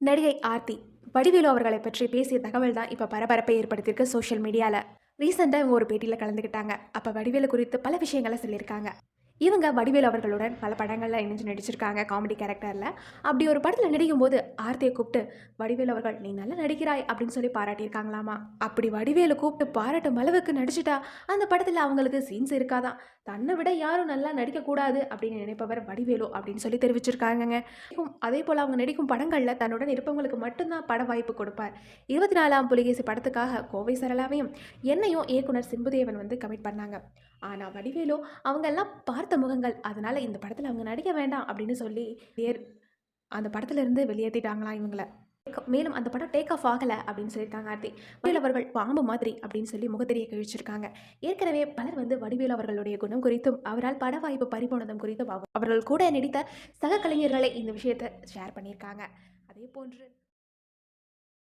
நடிகை ஆர்த்தி வடிவேலு அவர்களை பற்றி பேசிய தகவல் தான் இப்போ பரபரப்பை ஏற்படுத்தியிருக்கு சோஷியல் மீடியாவில் ரீசெண்டாக இவங்க ஒரு பேட்டியில் கலந்துக்கிட்டாங்க அப்போ வடிவேலு குறித்து பல விஷயங்களை சொல்லியிருக்காங்க. இவங்க வடிவேலு அவர்களுடன் பல படங்களில் இணைஞ்சு நடிச்சிருக்காங்க காமெடி கேரக்டரில் அப்படி ஒரு படத்தில் நடிக்கும்போது ஆர்த்தியை கூப்பிட்டு வடிவேலு அவர்கள் நீ நல்லா நடிக்கிறாய் அப்படின்னு சொல்லி பாராட்டியிருக்காங்களாமா? அப்படி வடிவேலு கூப்பிட்டு பாராட்டும் அளவுக்கு நடிச்சிட்டா அந்த படத்தில் அவங்களுக்கு சீன்ஸ் இருக்காதான். தன்னை விட யாரும் நல்லா நடிக்கக்கூடாது அப்படின்னு நினைப்பவர் வடிவேலு அப்படின்னு சொல்லி தெரிவிச்சிருக்காங்கங்க. அதே போல் அவங்க நடிக்கும் படங்களில் தன்னுடன் இருப்பவங்களுக்கு மட்டும்தான் பட வாய்ப்பு கொடுப்பார். இருபத்தி நாலாம் புலிகேசி படத்துக்காக கோவை சரளாவையும் என்னையும் இயக்குனர் சிம்புதேவன் வந்து கமிட் பண்ணாங்க. ஆனால் வடிவேலு அவங்கெல்லாம் பார்த்து முகங்கள் அதனால் இந்த படத்தில் அவங்க நடிக்க வேண்டாம் அப்படின்னு சொல்லி வேர் அந்த படத்துலேருந்து வெளியேற்றிட்டாங்களாம் இவங்களை. மேலும் அந்த படம் டேக் ஆஃப் ஆகலை அப்படின்னு சொல்லியிருக்காங்க ஆர்த்தி. வடிவேல் அவர்கள் பாம்பு மாதிரி அப்படின்னு சொல்லி முகத்திரியை கழிச்சிருக்காங்க. ஏற்கனவே பலர் வந்து வடிவேல் அவர்களுடைய குணம் குறித்தும் அவரால் பட வாய்ப்பு பறிபோனதும் குறித்தும் அவர்கள் கூட நடித்த சக கலைஞர்களை இந்த விஷயத்தை ஷேர் பண்ணியிருக்காங்க. அதே போன்று